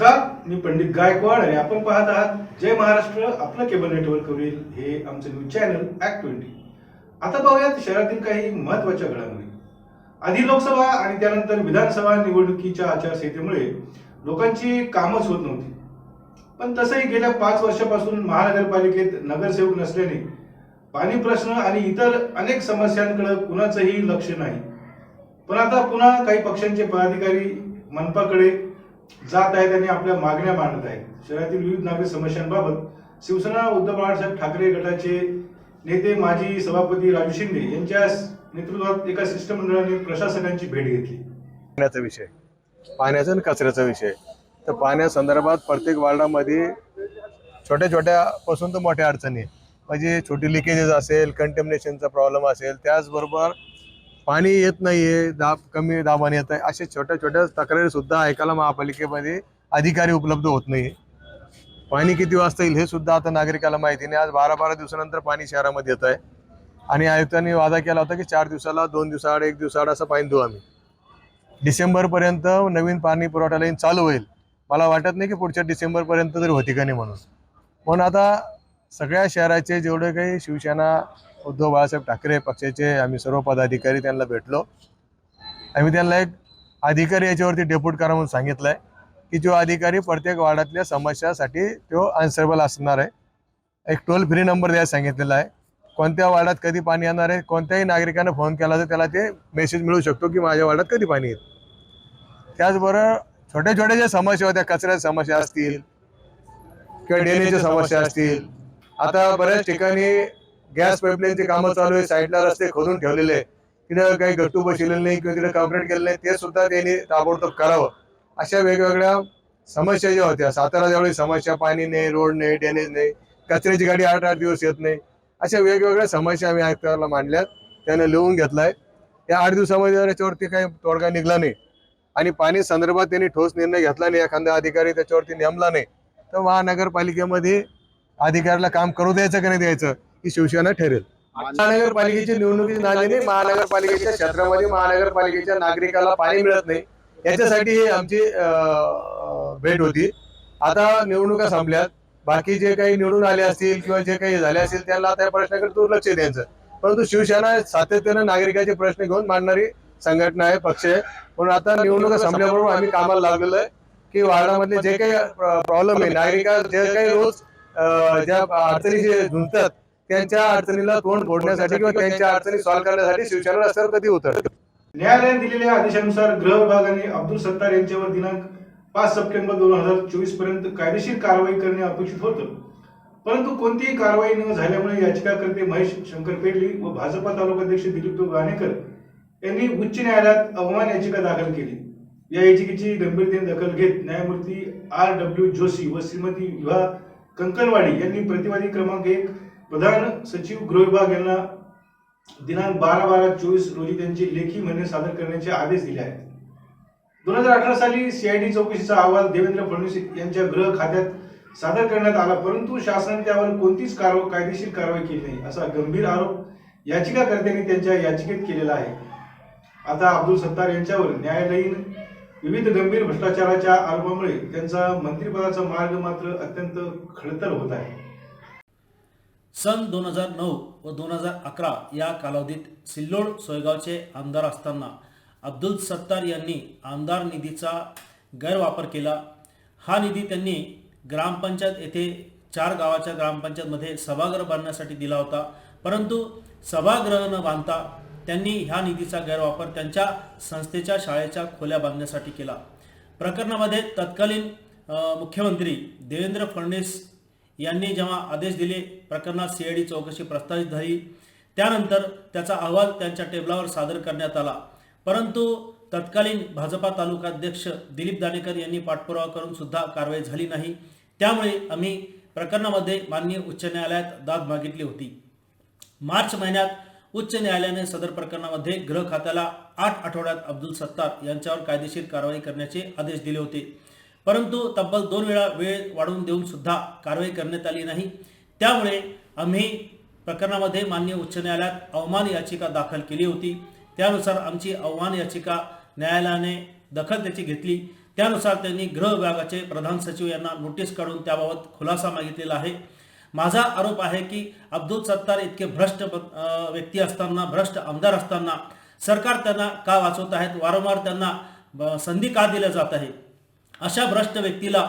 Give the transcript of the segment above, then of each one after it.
नमस्कार मी पंडित गायकवाड आणि आपण पाहत आहात जय महाराष्ट्र आपलं केबल नेटवर्कवरील हे आमचं न्यूज चॅनल ऍक्ट ट्वेंटी आता पाहूयात शहरातील काही महत्त्वाच्या घडामोडी. आधी लोकसभा आणि त्यानंतर विधानसभा निवडणुकीच्या आचारसंहितेमुळे लोकांची कामच होत नव्हती. पण तसंही गेल्या पाच वर्षापासून महानगरपालिकेत नगरसेवक नसल्याने पाणी प्रश्न आणि इतर अनेक समस्यांकडे कुणाचंही लक्ष नाही. पण आता पुन्हा काही पक्षांचे पदाधिकारी मनपाकडे जात आहेत आणि आपल्या मागण्या मांडत आहेत. शहरातील विविध नागरिक समस्यांबाबत शिवसेना उद्धव बाळासाहेब ठाकरे गटाचे नेते माजी सभापती राजू शिंदे यांच्या नेतृत्वात एका शिष्टमंडळाने प्रशासकांची भेट घेतली. पाण्याचा विषय. पाण्याचा आणि कचऱ्याचा विषय. तर पाण्यासंदर्भात प्रत्येक वार्डामध्ये छोट्या छोट्या पासून तर मोठ्या अडचणी म्हणजे छोटी लिकेजेस असेल कंटेमिनेशनचा प्रॉब्लेम असेल त्याचबरोबर पाणी येत नाहीये दाब कमी दाबाने येत आहे अशा छोट्या छोट्या तक्रारी सुद्धा ऐकायला महापालिकेमध्ये अधिकारी उपलब्ध होत नाही पाणी किती वाजता येईल हे सुद्धा आता नागरिकाला माहिती नाही. आज बारा बारा दिवसानंतर पाणी शहरामध्ये येत आहे. आणि आयुक्तांनी वादा केला होता की चार दिवसाला दोन दिवसाआड एक दिवसाआड असं पाणी देऊ आम्ही. डिसेंबरपर्यंत नवीन पाणी पुरवठा लाईन चालू होईल. मला वाटत नाही की पुढच्या डिसेंबरपर्यंत तरी होती का नाही म्हणून. म्हणून आता सगळ्या शहराचे जेवढे काही शिवसेना उद्धव बाळासाहेब ठाकरे पक्षाचे आम्ही सर्व पदाधिकारी त्यांना भेटलो. आम्ही त्यांना एक अधिकारी याच्यावरती डेप्यूट करा म्हणून सांगितलं आहे की जो अधिकारी प्रत्येक वार्डातल्या समस्यासाठी तो आन्सरेबल असणार आहे. एक टोल फ्री नंबर द्यायला सांगितलेला आहे. कोणत्या वार्डात कधी पाणी येणार आहे कोणत्याही नागरिकानं फोन केला तर त्याला ते मेसेज मिळू शकतो की माझ्या वार्डात कधी पाणी येईल. त्याचबरोबर छोट्या छोट्या ज्या समस्या होत्या कचऱ्याच्या समस्या असतील किंवा डेलीच्या समस्या असतील आता बऱ्याच ठिकाणी गॅस पाईपलाईनची कामं चालू आहे साईडला रस्ते खोदून ठेवलेले आहे तिथं काही गट्टू बसलेले नाही किंवा तिथे कंप्लेंट केलेलं नाही ते सुद्धा त्यांनी ताबडतोब करावं. अशा वेगवेगळ्या समस्या ज्या होत्या सातारा ज्यावेळी समस्या पाणी नाही रोड नाही ड्रेनेज नाही कचऱ्याची गाडी आठ आठ दिवस येत नाही अशा वेगवेगळ्या समस्या आम्ही आयुक्ताला मांडल्यात त्याने लिहून घेतलाय. या आठ दिवसामध्ये जर याच्यावरती काही तोडगा निघला नाही आणि पाणी संदर्भात त्यांनी ठोस निर्णय घेतला नाही एखादा अधिकारी त्याच्यावरती नेमला नाही तर महानगरपालिकेमध्ये अधिकाऱ्याला काम करू द्यायचं का नाही द्यायचं? ही शिवसेना ठरेल. महानगरपालिकेची निवडणुकीची नांदेने महानगरपालिकेच्या क्षेत्रामध्ये महानगरपालिकेच्या नागरिकाला पाणी मिळत नाही. याच्यासाठी ही आमची भेट होती. आता निवडणुका संपल्यात. बाकी जे काही निवडून आले असतील किंवा जे काही झाले असतील त्यांना त्या प्रश्नाकडे दुर्लक्ष द्यायचं परंतु शिवसेना सातत्यानं नागरिकाचे प्रश्न घेऊन मांडणारी संघटना आहे पक्ष आहे. म्हणून आता निवडणुका संपल्याबरोबर आम्ही कामाला लागलेलो आहे की वार्डामधले जे काही प्रॉब्लेम आहे नागरिका जे काही रोज ज्या अडचणी जे झुंजतात त्यांच्या अडचणीला तोंड फोडण्यासाठी किंवा त्यांच्या अडचणी सॉल्व्ह करण्यासाठी शिवसेना रस्त्यावर कधी उतरते न्यायालयाने दिलेल्या आदेशानुसार गृह विभागाने अब्दुल सत्तार यांच्यावर दिनांक पाच सप्टेंबर दोन हजार चोवीसपर्यंत कायदेशीर कारवाई करणे अपेक्षित होतं. परंतु कोणतीही कारवाई न झाल्यामुळे याचिकाकर्ते महेश शंकर पेडली व भाजपा तालुकाध्यक्ष दिलीप गाणेकर यांनी उच्च न्यायालयात अवमान याचिका दाखल केली. या याचिकेची गंभीरतेने दखल घेत न्यायमूर्ती आर डब्ल्यू जोशी व श्रीमती विभा कंकणवाडी यांनी प्रतिवादी क्रमांक एक प्रधान सचिव गृह विभाग यांना दिनांक बारा बारा चोवीस रोजी त्यांची लेखी म्हणणे सादर करण्याचे आदेश दिले आहेत. दोन हजार अठरा साली सीआयडी चौकशीचा अहवाल देवेंद्र फडणवीस यांच्या गृह खात्यात सादर करण्यात आला परंतु शासनाने त्यावर कोणतीच कारवा कायदेशीर कारवाई केली नाही असा गंभीर आरोप याचिकाकर्त्यांनी त्यांच्या याचिकेत केलेला आहे. आता अब्दुल सत्तार यांच्यावर न्यायालयीन विविध गंभीर भ्रष्टाचाराच्या आरोपामुळे त्यांचा मंत्रिपदाचा मार्ग मात्र अत्यंत खडतर होत आहे. सन दोन हजार नऊ व दोन हजार अकरा या कालावधीत सिल्लोड सोयगावचे आमदार असताना अब्दुल सत्तार यांनी आमदार निधीचा गैरवापर केला. हा निधी त्यांनी ग्रामपंचायत येथे चार गावाच्या ग्रामपंचायतमध्ये सभागृह बांधण्यासाठी दिला होता. परंतु सभागृह न बांधता त्यांनी ह्या निधीचा गैरवापर त्यांच्या संस्थेच्या शाळेच्या खोल्या बांधण्यासाठी केला. प्रकरणामध्ये तत्कालीन मुख्यमंत्री देवेंद्र फडणवीस यांनी जेव्हा आदेश दिले प्रकरणात सीआयडी चौकशी प्रस्तावित झाली. त्यानंतर त्याचा अहवाल त्यांच्या टेबलावर सादर करण्यात आला. परंतु तत्कालीन भाजपा तालुकाध्यक्ष दिलीप दानेकर यांनी पाठपुरावा करून सुद्धा कारवाई झाली नाही. त्यामुळे आम्ही प्रकरणामध्ये माननीय उच्च न्यायालयात दाद मागितली होती. मार्च महिन्यात उच्च न्यायालयाने सदर प्रकरणामध्ये गृह खात्याला आठ आठवड्यात अब्दुल सत्तार यांच्यावर कायदेशीर कारवाई करण्याचे आदेश दिले होते. परंतु तब्बल दोन वेळा वेळ वाढवून देऊन सुद्धा कारवाई करण्यात आली नाही. त्यामुळे आम्ही प्रकरणामध्ये मान्य उच्च न्यायालयात अवमान याचिका दाखल केली होती. त्यानुसार आमची अवमान याचिका न्यायालयाने दखल त्याची घेतली. त्यानुसार त्यांनी गृह विभागाचे प्रधान सचिव यांना नोटीस काढून त्याबाबत खुलासा मागितलेला आहे. माझा आरोप आहे की अब्दुल सत्तार इतके भ्रष्ट व्यक्ती असताना भ्रष्ट आमदार असताना सरकार त्यांना का वाचवत आहेत? वारंवार त्यांना ब- संधी का दिल्या जात आहे अशा भ्रष्ट व्यक्तीला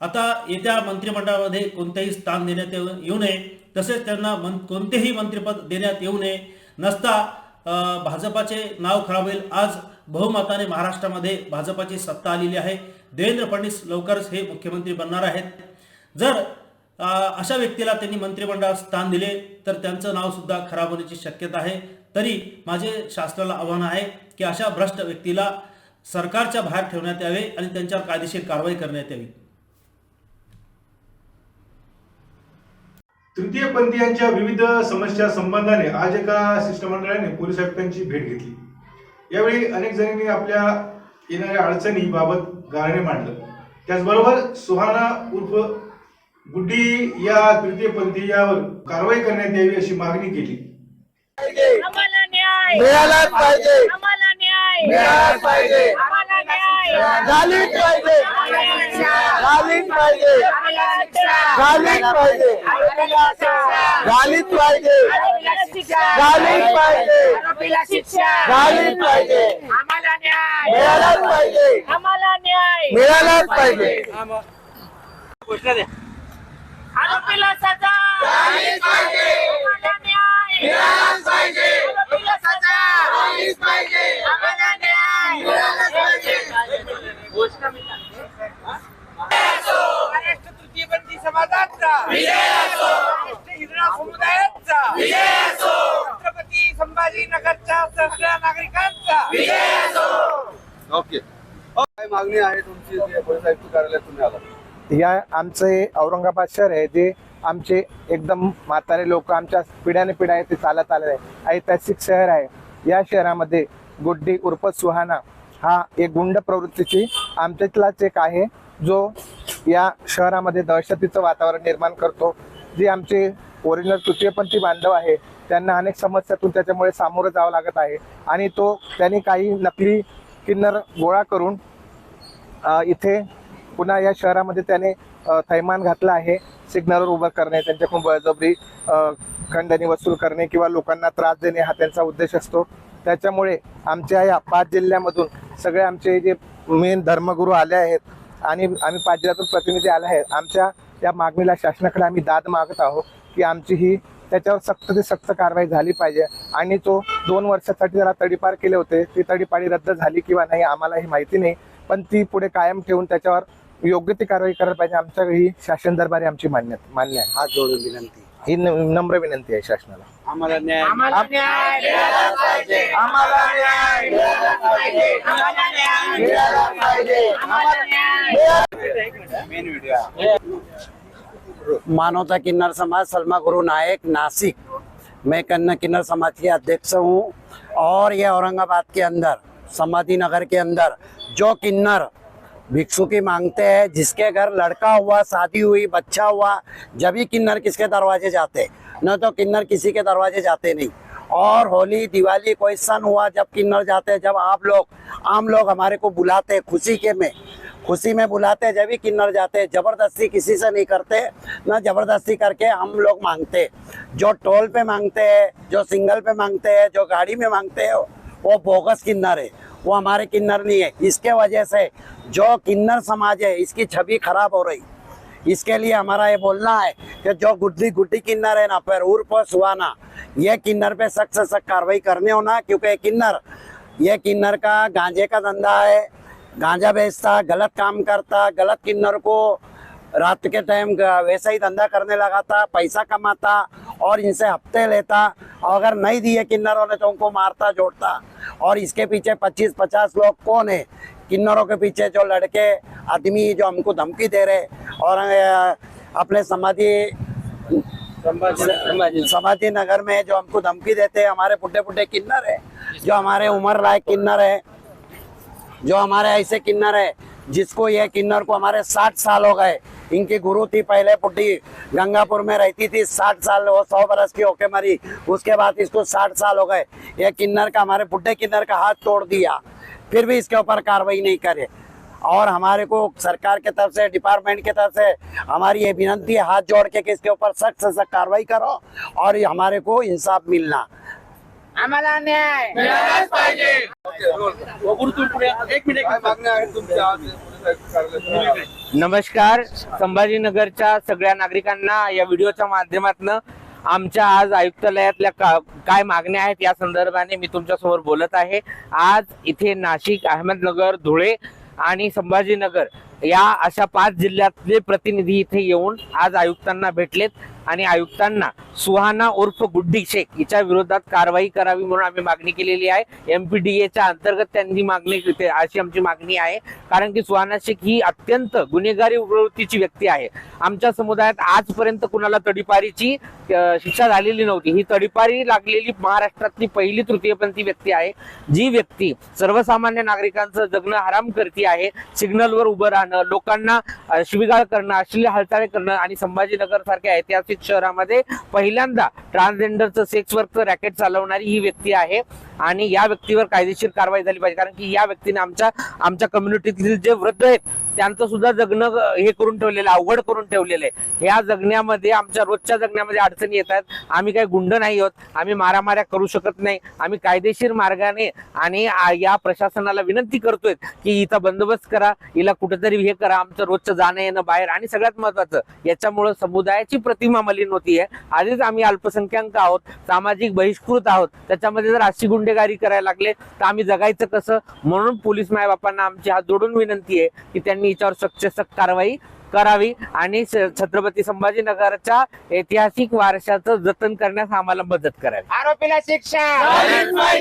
आता येत्या मंत्रिमंडळामध्ये कोणतेही स्थान देण्यात येऊ येऊ नये तसेच त्यांना मन कोणतेही मंत्रिपद देण्यात येऊ नये. नसता भाजपाचे नाव खराब होईल. आज बहुमताने महाराष्ट्रामध्ये भाजपाची सत्ता आलेली आहे. देवेंद्र फडणवीस लवकरच हे मुख्यमंत्री बनणार आहेत. जर अशा व्यक्तीला त्यांनी मंत्रिमंडळात स्थान दिले तर त्यांचं नावसुद्धा खराब होण्याची शक्यता आहे. तरी माझे शासनाला आव्हान आहे की अशा भ्रष्ट व्यक्तीला सरकारच्या बाहेर ठेवण्यात यावे आणि त्यांच्यावर कायदेशीर कारवाई करण्यात यावी. तृतीयपंथीयांच्या विविध समस्या संबंधाने आज एका शिष्टमंडळाने पोलीस आयुक्तांची भेट घेतली. यावेळी अनेक जणांनी आपल्या येणाऱ्या अडचणी बाबत गाळणे मांडलं. त्याचबरोबर सुहाना उर्फ गुड्डी या तृतीयपंथीयावर कारवाई करण्यात यावी अशी मागणी केली. आम्हाला न्याय! मिळालाच पाहिजे. मिळालाच पाहिजे. आम्हाला न्याय. झालीच पाहिजे. झालीच पाहिजे. झालीच पाहिजे. झालीच पाहिजे. झालीच पाहिजे. झालीच पाहिजे. आम्हाला न्याय. मिळालाच पाहिजे. आम्हाला न्याय. मिळालाच पाहिजे. आरोपीला सजा. आम्हाला न्याय. आरोपीला सजा आम्हाला न्याय महाराष्ट्र तृतीयपंथी समाजाचा. महाराष्ट्र हिजडा समुदायाचा. छत्रपती संभाजीनगरच्या सगळ्या नागरिकांचा. काय मागणी आहे तुमची? पोलीस आयुक्त कार्यालयात तुम्ही आला या आमचे औरंगाबाद शहर आहे जे आमचे एकदम म्हातारे लोक आमच्या पिढ्याने पिढ्या आहे ते चालत आलेले आहे. ऐतिहासिक शहर आहे. या शहरामध्ये गुड्डी उर्फ सुहाना हा एक गुंड प्रवृत्तीची आमच्यातलाच एक आहे जो या शहरामध्ये दहशतीचं वातावरण निर्माण करतो. जे आमचे ओरिजिनल तृतीयपंथी बांधव आहे. त्यांना अनेक समस्यातून त्याच्यामुळे सामोरं जावं लागत आहे. आणि तो त्यांनी काही नकली किन्नर गोळा करून इथे पुन्हा या शहरामध्ये त्याने थैमान घातला आहे. सिग्नलवर उभं करणे त्यांच्याकडून बळजबरी खंडणी वसूल करणे किंवा लोकांना त्रास देणे हा त्यांचा उद्देश असतो. त्याच्यामुळे आमच्या या पाच जिल्ह्यामधून सगळे आमचे जे मेन धर्मगुरू आले आहेत आणि आम्ही पाच जिल्ह्यातून प्रतिनिधी आले आहेत. आमच्या या मागणीला शासनाकडे आम्ही दाद मागत आहोत की आमची ही त्याच्यावर सक्त ते सक्त कारवाई झाली पाहिजे. आणि तो दोन वर्षासाठी त्याला तडीपार केले होते. ती तडीपाडी रद्द झाली किंवा नाही आम्हाला ही माहिती नाही. पण ती पुढे कायम ठेवून त्याच्यावर योग्य ती कारवाई करायला पाहिजे. आमच्या ही शासन दरबारी आमची मान्य मान्य आहे. हात जोडून विनंती. ही न- नम्र विनंती आहे शासनाला. आम्हाला न्याय मेन व्हिडिओ मानवता किन्नर समाज सलमा गुरु नायक नासिक. मैं कन्ना किन्नर समाज के अध्यक्ष हूँ और ये औरंगाबाद के अंदर समाधि नगर के अंदर जो किन्नर भिक्षुकी मांगते हैं, जिसके घर लड़का हुआ, शादी हुई, बच्चा हुआ, जब ही किन्नर किसके दरवाजे जाते? न तो किन्नर किसी के दरवाजे जाते नहीं। और होली, दिवाली, कोई सन हुआ, जब किन्नर जाते हैं, जब आप लोग, आम लोग हमारे को बुलाते हैं खुशी के में। खुशी में बुलाते हैं, जब भी किन्नर जाते हैं, ज़बरदस्ती किसी से नहीं करते, ना ज़बरदस्ती करके हम लोग मांगते जो टोल पे मांगते हैं, जो सिंगल पे मांगते हैं, जो गाड़ी में मांगते हैं, वो बोगस किन्नर है। वो हमारे किन्नर नहीं है। इसके वजह से जो किन्नर समाज है, इसकी छवि खराब हो रही। इसके लिए हमारा ये बोलना है कि जो गुड्डी गुड्डी किन्नर है ना पर उर्फ़ सुहाना ये किन्नर पे सख्त से सख्त कार्रवाई करने होना क्योंकि किन्नर, ये किन्नर का गांजे का धंधा है। गांजा बेचता, गलत काम करता, गलत किन्नर को रात के टाइम वैसा ही धंधा करने लगा था पैसा कमाता और इनसे हफ़्ते लेता और अगर नहीं दिए किन्नरों ने तो उनको मारता जोड़ता। और इसके पीछे 25-50 लोग कौन है? किन्नरों के पीछे जो लड़के आदमी जो हमको धमकी दे रहे और अपने समाधि समाधि नगर में जो हमको धमकी देते हैं हमारे बुढ़े बुढ़े किन्नर है जो हमारे उम्र लायक किन्नर है जो हमारे ऐसे किन्नर है जिसको ये किन्नर को हमारे साठ साल हो गए इनकी गुरु थी पहले पुट्टी गंगापुर में रहती थी, साठ साल, वो सौ बरस की होके मरी। उसके बाद इसको साठ साल हो गए। ये किन्नर का, हमारे बुढ़े किन्नर का हाथ तोड़ दिया। फिर भी इसके ऊपर कार्रवाई नहीं करे। और हमारे को सरकार के तरफ़ से, डिपार्टमेंट के तरफ़ से हमारी ये विनंती हाथ जोड़ के कि इसके ऊपर सख्त से सख्त कार्रवाई करो और हमारे को इंसाफ मिलना। आम्हाला न्याय. मिळालाच पाहिजे. आयुक्त कार्यालयात नमस्कार. संभाजीनगरच्या सगळ्या नागरिकांना या व्हिडिओच्या माध्यमातून आमच्या आज आयुक्तालयातल्या का, काय मागण्या आहेत या संदर्भाने मी तुमच्यासमोर बोलत आहे. आज इथे नाशिक अहमदनगर धुळे आणि संभाजीनगर या अशा पाच जिल्ह्यातले प्रतिनिधी इथे येऊन आज आयुक्तांना भेटलेत. आणि आयुक्तांना सुहाना उर्फ गुड्डी शेख हिच्या विरोधात कारवाई करावी म्हणून आम्ही मागणी केलेली आहे. एमपीडीएच्या अंतर्गत त्यांनी मागणी अशी आमची मागणी आहे. कारण की सुहाना शेख ही अत्यंत गुन्हेगारी प्रवृत्तीची व्यक्ती आहे. आमच्या समुदायात आजपर्यंत कुणाला तडीपारीची शिक्षा झालेली नव्हती. ही तडीपारी लागलेली महाराष्ट्रातली पहिली तृतीयपंथी व्यक्ती आहे. जी व्यक्ती सर्वसामान्य नागरिकांचं जगणं हराम करती आहे सिग्नलवर उभं राहणं लोकांना शिविगाळ शिवीगाळ करणं अश्लील हालचाल करणं आणि संभाजीनगर सारख्या ऐतिहासिक शहरामध्ये पहिल्यांदा ट्रान्सजेंडरचं सेक्स वर्कचं रॅकेट चालवणारी ही व्यक्ती आहे. आणि या व्यक्तीवर कायदेशीर कारवाई झाली पाहिजे. कारण की या व्यक्तीने आमच्या आमच्या कम्युनिटीतील जे वृद्ध आहेत त्यांचं सुद्धा जगणं हे करून ठेवलेलं आहे, अवघड करून ठेवलेलं आहे. या जगण्यामध्ये आमच्या रोजच्या जगण्यामध्ये अडचणी येत आहेत. आम्ही काही गुंड नाही आहोत. आम्ही मारामाऱ्या करू शकत नाही. आम्ही कायदेशीर मार्गाने आणि या प्रशासनाला विनंती करतोय की इथं बंदोबस्त करा हिला कुठेतरी हे करा. आमचं रोजचं जाणं येणं बाहेर आणि सगळ्यात महत्वाचं याच्यामुळं समुदायाची प्रतिमा मलिन होतीये आधीच आम्ही अल्पसंख्याक आहोत सामाजिक बहिष्कृत आहोत. त्याच्यामध्ये जर अशी गुंडेगारी करायला लागले तर आम्ही जगायचं कसं? म्हणून पोलीस मायबापांना आमची हात जोडून विनंती आहे की त्यांनी हिच्यावर सक्त सक्त कारवाई करावी आणि छत्रपती संभाजीनगरच्या ऐतिहासिक वारशाचं जतन करण्यास आम्हाला मदत करावी. आरोपीला शिक्षा!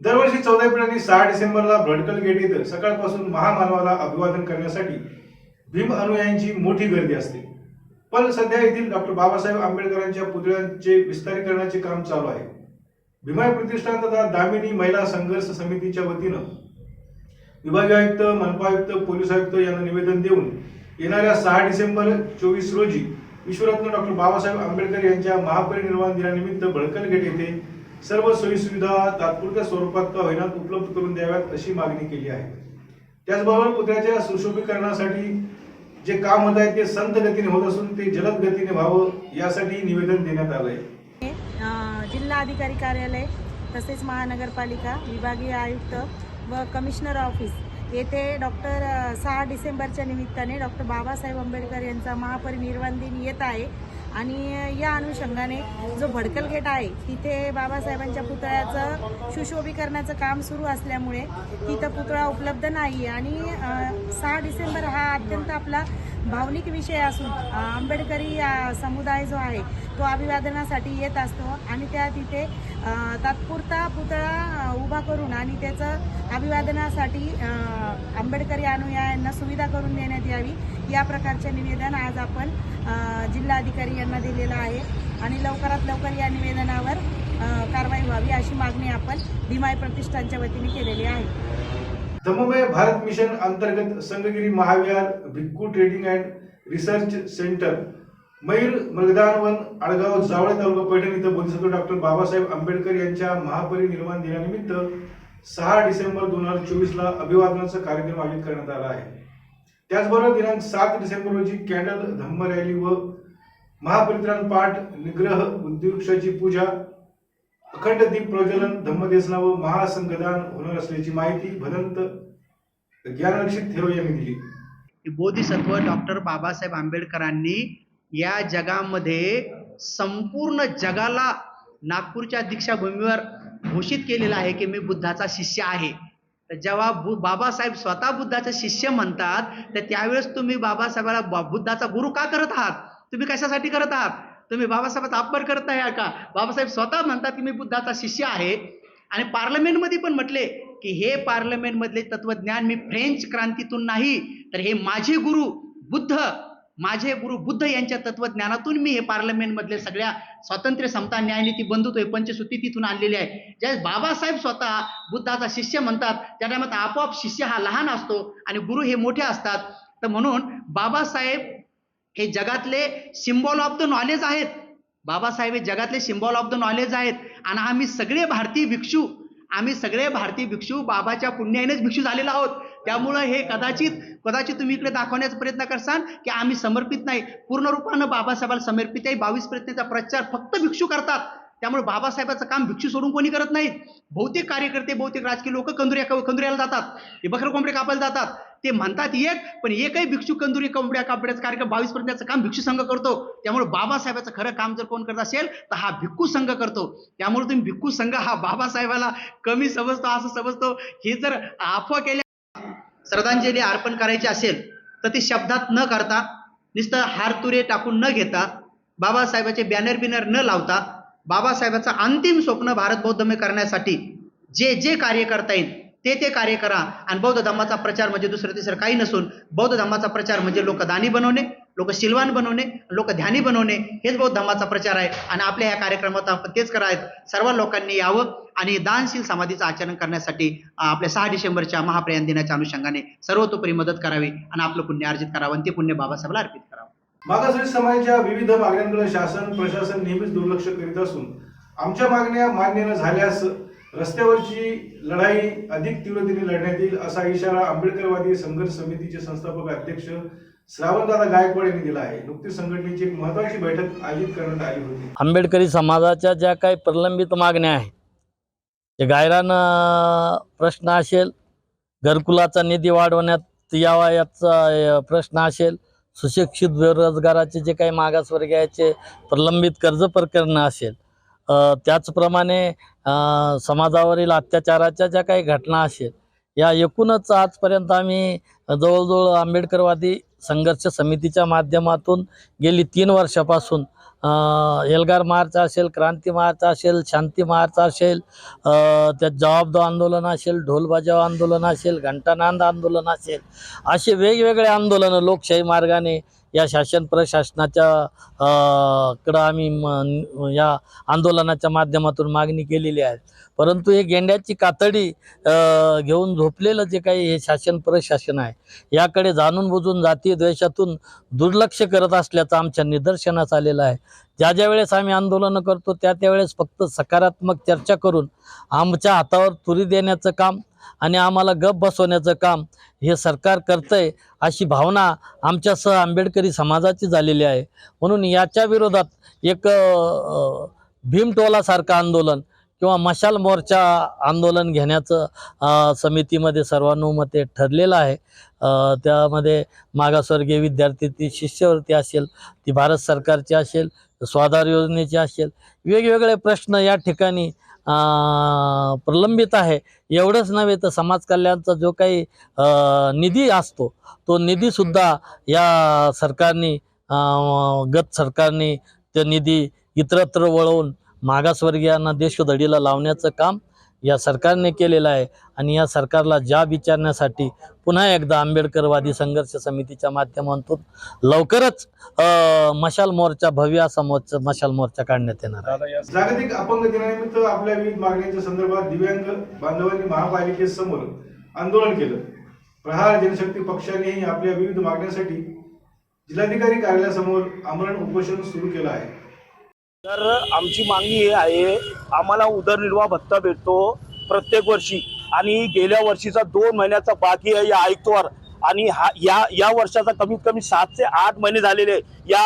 दरवर्षी चौदा एप्रिल आणि सहा डिसेंबरला भडकल गेट इथं सकाळपासून महामानवाला अभिवादन करण्यासाठी भीम अनुयायांची मोठी गर्दी असते. पण सध्या येथील डॉक्टर बाबासाहेब आंबेडकरांच्या पुतळ्यांचे विस्तारीकरणाचे काम चालू आहे. भीमाई प्रतिष्ठान तथा दामिनी महिला संघर्ष समितीच्या वतीनं विभागीय आयुक्त मनपा आयुक्त पोलीस आयुक्त यांना निवेदन देऊन येणाऱ्या सहा डिसेंबर चोवीस रोजी विश्वरत्न डॉक्टर बाबासाहेब आंबेडकर यांच्या महापरिनिर्वाण दिनानिमित्त भडकल गेट येथे सर्व सोयी सुविधा तात्पुरत्या स्वरूपात का होईना उपलब्ध करून द्याव्यात अशी मागणी केली आहे. त्याचबरोबर पुतळ्याच्या सुशोभीकरणासाठी जे काम होत आहे ते संत गतीने होत असून ते जलद गतीने व्हावं यासाठी निवेदन देण्यात आलं आहे जिल्हा अधिकारी कार्यालय तसेच महानगरपालिका विभागीय आयुक्त व कमिशनर ऑफिस येथे डॉक्टर सहा डिसेंबरच्या निमित्ताने डॉक्टर बाबासाहेब आंबेडकर यांचा महापरिनिर्वाण दिन येत आहे. आणि या अनुषंगाने जो भडकल गेट आहे तिथे बाबासाहेबांच्या पुतळ्याचं सुशोभीकरणाचं काम सुरू असल्यामुळे तिथं पुतळा उपलब्ध नाही आणि सहा डिसेंबर हा अत्यंत आपला भावनिक विषय असून आंबेडकरी समुदाय जो आहे तो अभिवादनासाठी येत असतो आणि त्या तिथे तात्पुरता पुतळा उभा करून आणि त्याचं अभिवादनासाठी आंबेडकरी अनुयायांना सुविधा करून देण्यात यावी या प्रकारचे निवेदन आज आपण जिल्हाधिकारी यांना दिलेलं आहे. आणि लवकरात लवकर या निवेदनावर कारवाई व्हावी अशी मागणी आपण भीमाय प्रतिष्ठानच्या वतीने केलेली आहे. धम्ममय भारत मिशन अंतर्गत Sanghagiri Mahavihar Bhikkhu training and research centre Mayur Mrigadanavan Algaon Jawale taluka Paithan इथं बोधिसत्व डॉक्टर बाबासाहेब आंबेडकर यांच्या महापरिनिर्वाण दिनानिमित्त सहा डिसेंबर दोन हजार चोवीसला अभिवादनाचा कार्यक्रम आयोजित करण्यात आला आहे. त्याचबरोबर दिनांक सात डिसेंबर रोजी कॅन्डल धम्म रॅली व महापरित्राण पाठ निग्रह उद्दिवृक्षाची पूजा अखंड दीप प्रज्वलन धम्मदेसना व महासंगदान होणार असल्याची माहिती भदंत ज्ञानरक्षित थेरो यांनी दिली. बोधिसत्व डॉक्टर बाबासाहेब आंबेडकरांनी या जगामध्ये संपूर्ण जगाला नागपूरच्या दीक्षाभूमीवर घोषित केलेलं आहे की मी बुद्धाचा शिष्य आहे. तर जेव्हा बु बाबासाहेब स्वतः बुद्धाचे शिष्य म्हणतात तर त्यावेळेस तुम्ही बाबासाहेबाला बुद्धाचा गुरु का करत आहात? तुम्ही कशासाठी करत आहात? तुम्ही बाबासाहेब अपमान करताय का? बाबासाहेब स्वतः म्हणतात की मी बुद्धाचा शिष्य आहे. आणि पार्लमेंटमध्ये पण म्हटले की हे पार्लमेंटमधले तत्वज्ञान मी फ्रेंच क्रांतीतून नाही तर हे माझे गुरु बुद्ध माझे गुरु बुद्ध यांच्या तत्वज्ञानातून मी हे पार्लमेंटमधले सगळ्या स्वातंत्र्य समता न्यायनीती बंधुत्व हे पंचसूत्री तिथून आणलेली आहे. ज्या बाबासाहेब स्वतः बुद्धाचा शिष्य म्हणतात त्या टायमात आपोआप शिष्य हा लहान असतो आणि गुरु हे मोठे असतात. तर म्हणून बाबासाहेब हे जगातले सिम्बॉल ऑफ द नॉलेज आहेत. बाबासाहेब हे जगातले सिम्बॉल ऑफ द नॉलेज आहेत. आणि आम्ही सगळे भारतीय भिक्षू आम्ही सगळे भारतीय भिक्षू बाबाच्या पुण्यानेच भिक्षू झालेलो आहोत. त्यामुळं हे कदाचित कदाचित तुम्ही इकडे दाखवण्याचा प्रयत्न करसाल की आम्ही समर्पित नाही. पूर्ण रूपानं बाबासाहेबाला समर्पित आहे. बावीस प्रयत्नाचा प्रचार फक्त भिक्षू करतात. त्यामुळे बाबासाहेबाचं काम भिक्षू सोडून कोणी करत नाहीत बहुतेक कार्यकर्ते बहुतेक राजकीय लोक कंदुऱ्या कंदुऱ्याला जातात. हे बकर कोंबडे कापायला जातात. ते म्हणतात एक पण एकही भिक्षू कंदुरी कोंबड्या कापड्याचा कार्यक्रम बावीस पर्यंतचं काम भिक्षू संघ करतो. त्यामुळे बाबासाहेबाचं खरं काम जर कोण करत असेल तर हा भिक्खू संघ करतो. त्यामुळे तुम्ही भिक्खू संघ हा बाबासाहेबाला कमी समजतो असं समजतो. हे जर अफवा केल्या श्रद्धांजली अर्पण करायची असेल तर ती शब्दात न करता नुसतं हारतुरे टाकून न घेता बाबासाहेबाचे बॅनर बिनर न लावता बाबासाहेबाचं अंतिम स्वप्न भारत बौद्धमय करण्यासाठी जे जे कार्य करता येईल ते ते कार्य करा. आणि बौद्ध धर्माचा प्रचार म्हणजे दुसरं तिसरं काही नसून बौद्ध धर्माचा प्रचार म्हणजे लोक दानी बनवणे लोक शिलवान बनवणे लोक ध्यानी बनवणे. हेच बौद्ध धर्माचा प्रचार आहे. आणि आपल्या या कार्यक्रमात आपण तेच करायचं. सर्व लोकांनी यावं आणि दानशील समाधीचं आचरण करण्यासाठी आपल्या सहा डिसेंबरच्या महाप्रयाण दिनाच्या अनुषंगाने सर्वतोपरी मदत करावी आणि आपलं पुण्य अर्जित करावं आणि ते पुण्य बाबासाहेबाला अर्पित करावं. मागासवर्गीय समाजाच्या विविध मागण्यांकडे शासन प्रशासन नेहमीच दुर्लक्ष करीत असून आमच्या मागण्या मान्य न झाल्यास रस्त्यावरची लढाई अधिक तीव्रतेने लढण्यात येईल असा इशारा आंबेडकरवादी संघर्ष समितीचे संस्थापक अध्यक्ष श्रावणदादा गायकवाड यांनी दिला आहे. नुकतीच संघटनेची एक महत्वाची बैठक आयोजित करण्यात आली होती. आंबेडकरी समाजाच्या ज्या काही प्रलंबित मागण्या आहेत जे गायरान प्रश्न असेल घरकुलाचा निधी वाढवण्यात यावा याचा प्रश्न असेल सुशिक्षित बेरोजगाराचे जे काही मागासवर्गीयाचे प्रलंबित कर्ज प्रकरणं असेल त्याचप्रमाणे समाजावरील अत्याचाराच्या ज्या काही घटना असेल या एकूणच आजपर्यंत आम्ही जवळजवळ आंबेडकरवादी संघर्ष समितीच्या माध्यमातून गेली तीन वर्षापासून एल्गार मार्च असेल क्रांती मार्च असेल शांती मार्च असेल त्यात जवाब आंदोलन असेल ढोल बजाव आंदोलन असेल घंटानांद आंदोलन असेल असे वेगवेगळे आंदोलनं लोकशाही मार्गाने या शासन प्रशासनाच्या कडं आम्ही म- या आंदोलनाच्या माध्यमातून मागणी केलेली आहे. परंतु हे गेंड्याची कातडी घेऊन झोपलेलं जे काही हे शासन प्रशासन आहे याकडे जाणून बुजून जातीय द्वेषातून दुर्लक्ष करत असल्याचं आमच्या निदर्शनास आलेलं आहे. ज्या ज्या वेळेस आम्ही आंदोलनं करतो त्या त्यावेळेस फक्त सकारात्मक चर्चा करून आमच्या हातावर तुरी देण्याचं काम आणि आम्हाला गप बसवण्याचं काम हे सरकार करतंय अशी भावना आमच्यासह आंबेडकरी समाजाची झालेली आहे. म्हणून याच्या विरोधात एक भीमटोलासारखं आंदोलन किंवा मशाल मोर्चा आंदोलन घेण्याचं समितीमध्ये सर्वानुमते ठरलेलं आहे. त्यामध्ये मागासवर्गीय विद्यार्थी ती शिष्यवृत्ती असेल ती भारत सरकारची असेल स्वाधार योजनेची असेल वेगवेगळे प्रश्न या ठिकाणी प्रलंबित आहे. एवढंच नव्हे तर समाज कल्याणचा जो काही निधी असतो तो निधीसुद्धा या सरकारने गत सरकारने ते निधी इतरत्र वळवून मागासवर्गीयांना देशोधडीला लावण्याचं काम या सरकारने केलेलं आहे. आणि या सरकारला ज्या विचारण्यासाठी पुन्हा एकदा आंबेडकरवादी संघर्ष समितीच्या माध्यमातून लवकरच मशाल मोर्चा भव्य असा मोर्चा मशाल मोर्चा काढण्यात येणार आहे. जागतिक अपंग दिनानिमित्त आपल्या विविध मागण्यांच्या संदर्भात दिव्यांग बांधवांनी महापालिकेसमोर आंदोलन केलं. प्रहार जनशक्ती पक्षानेही आपल्या विविध मागण्यांसाठी जिल्हाधिकारी कार्यालयासमोर आमरण उपोषण सुरू केलं आहे. तर आमची मागणी हे आहे आम्हाला उदरनिर्वाह भत्ता भेटतो प्रत्येक वर्षी. आणि गेल्या वर्षीचा दोन महिन्याचा बाकी आहे या आयुक्तवर. आणि हा या या वर्षाचा कमीत कमी सात ते आठ महिने झालेले आहे. या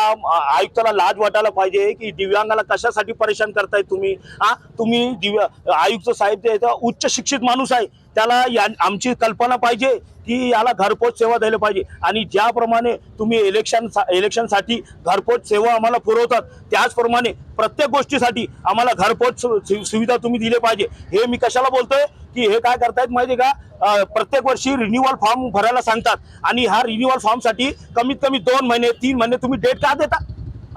आयुक्ताला लाज वाटायला पाहिजे की दिव्यांगाला कशासाठी परेशान करताय तुम्ही? हा तुम्ही दिव्या आयुक्त साहेब ते उच्च शिक्षित माणूस आहे. त्याला या आमची कल्पना पाहिजे की याला घरपोच सेवा द्यायला पाहिजे. आणि ज्याप्रमाणे तुम्ही इलेक्शन इलेक्शनसाठी घरपोच सेवा आम्हाला पुरवतात त्याचप्रमाणे प्रत्येक गोष्टीसाठी आम्हाला घरपोच सु- सु- सुविधा तुम्ही दिले पाहिजे. हे मी कशाला बोलतोय? की हे काय करतायत माहिती का? प्रत्येक वर्षी रिन्युअल फॉर्म भरायला सांगतात. आणि हा रिन्युअल फॉर्मसाठी कमीत कमी दोन महिने तीन महिने तुम्ही डेट का देता?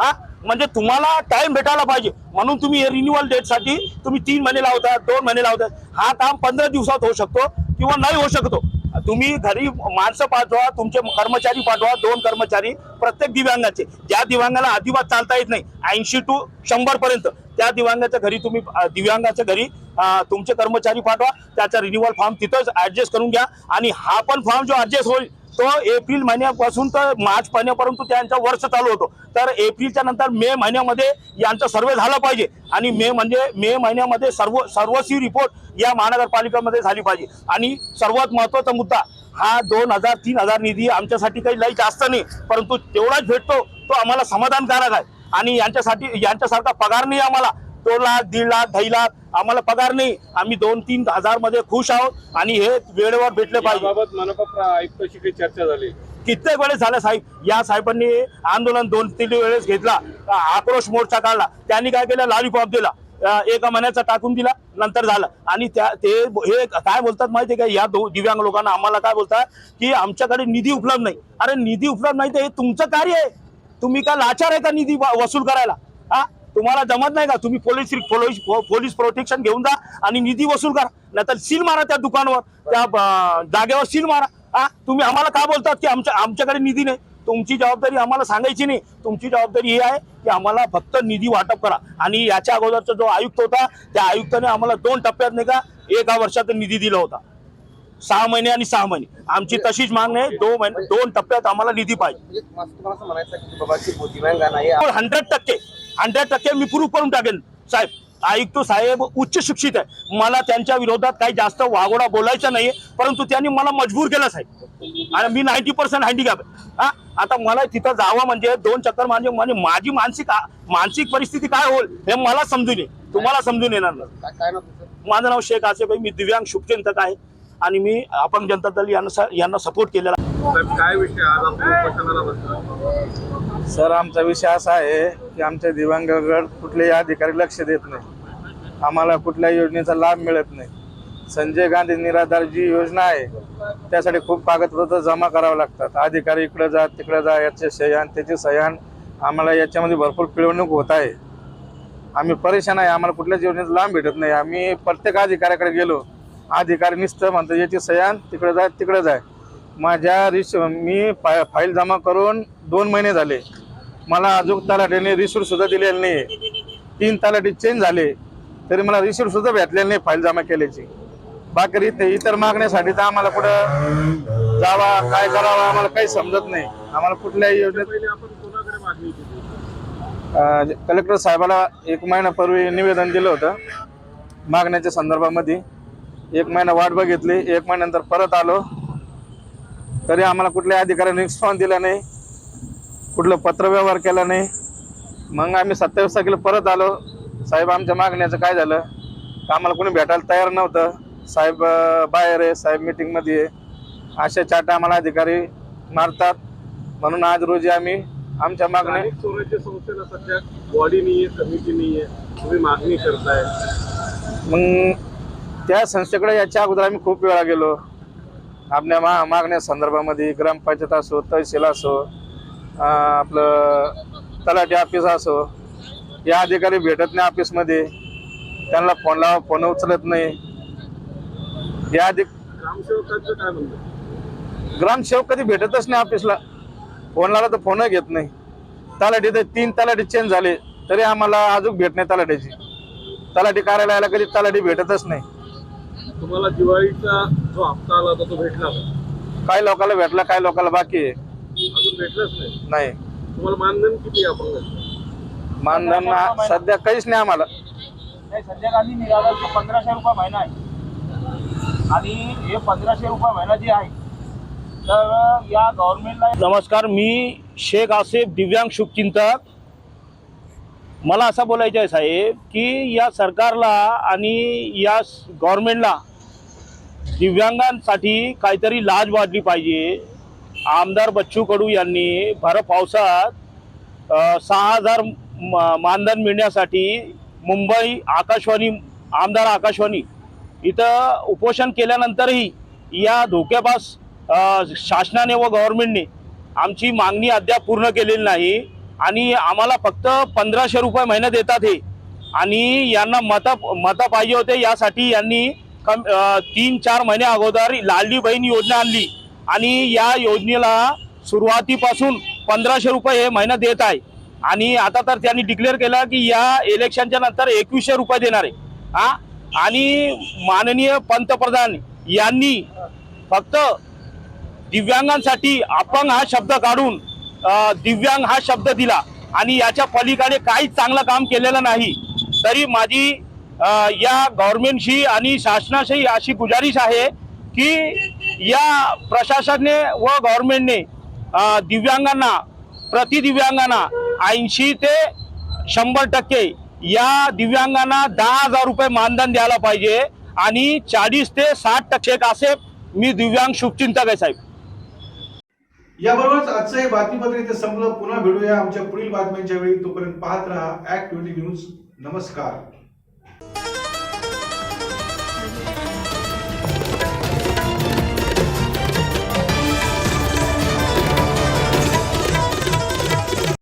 हा? म्हणजे तुम्हाला टाइम भेटायला पाहिजे. म्हणून तुम्ही हे रिन्युअल डेटसाठी तुम्ही तीन महिने लावता दोन महिने लावता हा काम पंधरा दिवसात होऊ शकतो किंवा नाही होऊ शकतो. तुम्ही घरी माणसं पाठवा तुमचे कर्मचारी पाठवा दोन कर्मचारी प्रत्येक दिव्यांगाचे. ज्या दिव्यांगाला अजिबात चालता येत नाही ऐंशी टू शंभर पर्यंत त्या दिव्यांगाच्या घरी तुम्ही दिव्यांगाच्या घरी तुमचे कर्मचारी पाठवा. त्याचा रिन्युअल फॉर्म तिथंच ऍडजस्ट करून घ्या. आणि हा पण फॉर्म जो ऍडजस्ट होईल तो एप्रिल महिन्यापासून तर मार्च महिन्यापर्यंत त्यांचा वर्ष चालू होतो. तर एप्रिलच्या नंतर मे महिन्यामध्ये यांचा सर्वे झाला पाहिजे. आणि मे म्हणजे मे महिन्यामध्ये सर्व सर्वस्वी रिपोर्ट या महानगरपालिकेमध्ये झाली पाहिजे. आणि सर्वात महत्त्वाचा मुद्दा हा दोन हजार तीन हजार निधी आमच्यासाठी काही लई जास्त नाही परंतु तेवढाच भेटतो तो आम्हाला समाधानकारक आहे. आणि यांच्यासाठी यांच्यासारखा पगार नाही आम्हाला. दोन लाख दीड लाख ढाई लाख आम्हाला पगार नाही. आम्ही दोन तीन हजारमध्ये खुश आहोत आणि हे वेळेवर भेटले पाहिजे. याबाबत मनपा आयुक्ताशी काही चर्चा झाली. कित्येक वेळेस झालं साहेब. या साहेबांनी आंदोलन दोन तीन वेळेस घेतला. आक्रोश मोर्चा काढला. त्यांनी काय केलं? लॉलीपॉप दिला. अं, एका महिन्याचा टाकून दिला. नंतर झालं. आणि त्या ते हे काय बोलतात माहितीये का? या दो दिव्यांग लोकांना आम्हाला काय बोलतात? की आमच्याकडे निधी उपलब्ध नाही. अरे निधी उपलब्ध नाही तर हे तुमचं कार्य आहे. तुम्ही का लाचार आहे का निधी व- वसूल करायला? हा तुम्हाला जमत नाही का? तुम्ही पोलीस पोलीस पोलीस प्रोटेक्शन घेऊन जा आणि निधी वसूल करा. नाहीतर सील मारा त्या दुकानावर. त्या जागेवर सील मारा. हा तुम्ही आम्हाला का बोलतात की आमच्या आमच्याकडे निधी नाही? तुमची जबाबदारी आम्हाला सांगायची नाही. तुमची जबाबदारी ही आहे की आम्हाला फक्त निधी वाटप करा. आणि याच्या अगोदरचा जो आयुक्त होता त्या आयुक्ताने आम्हाला दोन टप्प्यात नाही का एका वर्षात निधी दिला होता. सहा महिने आणि सहा महिने. आमची तशीच मागणी आहे. दोन महिने दोन टप्प्यात आम्हाला निधी पाहिजे. दिव्यांगांना हे हंड्रेड टक्के. हंड्रेड टक्के मी प्रूव्ह करून टाकेन साहेब आयुक्त साहेब उच्च शिक्षित आहे. मला त्यांच्या विरोधात काही जास्त वागोडा बोलायचा नाही परंतु त्यांनी मला मजबूर केलं साहेब. आणि मी नाईन्टी पर्सेंट हँडिकॅप आहे. हा आता मला तिथं जावं म्हणजे दोन चक्कर म्हणजे म्हणजे माझी मानसिक मानसिक परिस्थिती काय होईल हे मला समजून येईल. तुम्हाला समजून येणार नाही. तुमचं? माझं नाव शेख आसेफ मी दिव्यांग शुभचिंतक आहे. आणि मी अपंग जनता दल यांना यांना सपोर्ट केलेला काय विषय आज आपण उपोषणाला बसला? सर आमचा विषय असा आहे की आमच्या दिव्यांगगड कुठलेही अधिकारी लक्ष देत नाही. आम्हाला कुठल्याही योजनेचा लाभ मिळत नाही. संजय गांधी निराधार जी योजना आहे त्यासाठी खूप कागदपत्र जमा करावं लागतात. अधिकारी इकडे जा तिकडे जा याचे सह्यान त्याचे सह्यान आम्हाला याच्यामध्ये भरपूर पिळवणूक होत आहे. आम्ही परेशान आहे आम्हाला कुठल्याच योजनेचा लाभ भेटत नाही. आम्ही प्रत्येक अधिकाऱ्याकडे गेलो अधिकारी नुसतं म्हणतो याची सह्यान तिकडे जाय तिकडे जाय माझ्या रिश मी फा फाईल जमा करून दोन महिने झाले. मला अजून तलाठ्याने रिसिप्ट सुद्धा दिलेली नाही तीन तलाठी चेंज झाले. तरी मला रिसिप्ट सुद्धा भेटलेली नाही फाईल जमा केल्याची. बाकी इथे इतर मागण्यासाठी तर आम्हाला कुठं जावा काय करावं आम्हाला काही समजत नाही. आम्हाला कुठल्याही योजनेत कलेक्टर साहेबाला एक महिन्यापूर्वी निवेदन दिलं होतं. मागण्याच्या संदर्भामध्ये. एक महिना वाट बघितली. एक महिन्यानंतर परत आलो. तरी आम्हाला कुठल्या अधिकाऱ्यांनी रिस्पॉन्स दिला नाही. कुठलं पत्रव्यवहार केला नाही. मग आम्ही सत्तावीस तारखेला परत आलो. साहेब आमच्या मागण्याचं काय झालं? का आम्हाला कोणी भेटायला तयार नव्हतं. साहेब बाहेर आहे. साहेब मीटिंगमध्ये आहे. अशा चाटा आम्हाला अधिकारी मारतात. म्हणून आज रोजी आम्ही आमच्या स्वराज्य संस्थेला सध्या बॉडी नाहीये कमिटी नाहीये. तुम्ही मागणी करताय. मग त्या संस्थेकडे याच्या अगोदर आम्ही खूप वेळा गेलो. आपल्या मा मागण्या संदर्भामध्ये ग्रामपंचायत असो तहसील असो आपलं तलाठी ऑफिस असो या अधिकारी भेटत नाही ऑफिसमध्ये. त्यांना फोन लावा फोन उचलत नाही. या अधिक ग्रामसेवक कधी भेटतच नाही ऑफिसला. फोन लावला तर फोन घेत नाही. तलाठी तर तीन तलाठी चेंज झाले तरी आम्हाला अजून भेट नाही तलाठीची. तलाठी कार्यालयाला कधी तलाठी भेटतच नाही. तुम्हाला दिवाळीचा जो हप्ता आला होता तो भेटला का? काही लोकांना भेटला काही लोकांना बाकी आहे? अजून भेटलाच नाही. नाही. तुम्हाला मानधन किती आहे अपंगाचं मानधन सध्या काहीच नाही आम्हाला. नाही संजय गांधी निराधारचे पंधराशे रुपये महिना आहे. आणि हे पंधराशे रुपये महिना जे आहे तर या गव्हर्नमेंटला नमस्कार मी शेख आसिफ दिव्यांग शुभचिंतक मला असं बोलायचं आहे साहेब की या सरकारला आणि या गव्हर्नमेंटला दिव्यांगांसाठी काहीतरी लाज वाढली पाहिजे. आमदार बच्चू कडू यांनी भर पावसात सहा हजार म- मानधन मिळण्यासाठी मुंबई आकाशवाणी आमदार आकाशवाणी इथं उपोषण केल्यानंतरही या धोक्यापास शासनाने व गव्हर्नमेंटने आमची मागणी अद्याप पूर्ण केलेली नाही आणि आम्हाला फक्त पंधराशे रुपये महिना देतात हे. आणि यांना मतं मतं पाहिजे होते यासाठी यांनी कम तीन चार महिने अगोदर लाडली बहीण योजना आणली. आणि या योजनेला सुरुवातीपासून पंधराशे रुपये हे महिना देत आहे. आणि आता तर त्यांनी डिक्लेअर केलं की या इलेक्शनच्या नंतर एकवीसशे रुपये देणार आहे. हा? आणि माननीय पंतप्रधान यांनी फक्त दिव्यांगांसाठी अपंग हा शब्द काढून दिव्यांग हा शब्द दिला. आणि याच्या पलीकडे काहीच चांगलं काम केलेलं नाही. तरी माझी या गव्हर्नमेंटशी आणि शासनाशी अशी गुजारिश आहे की या प्रशासनाने व गव्हर्नमेंटने दिव्यांगांना प्रतिदिव्यांगांना ऐंशी ते शंभर टक्के या दिव्यांगांना दहा हजार रुपये मानधन द्यायला पाहिजे आणि चाळीस ते साठ टक्के असे मी दिव्यांग शुभचिंतक आहे साहेब. याबरोबरच आजचं हे बातमीपत्र इथे संपलं. पुन्हा भेटूया आमच्या पुढील बातम्यांच्या वेळी. तोपर्यंत पाहत राहा ऍक्ट ट्वेंटी न्यूज नमस्कार.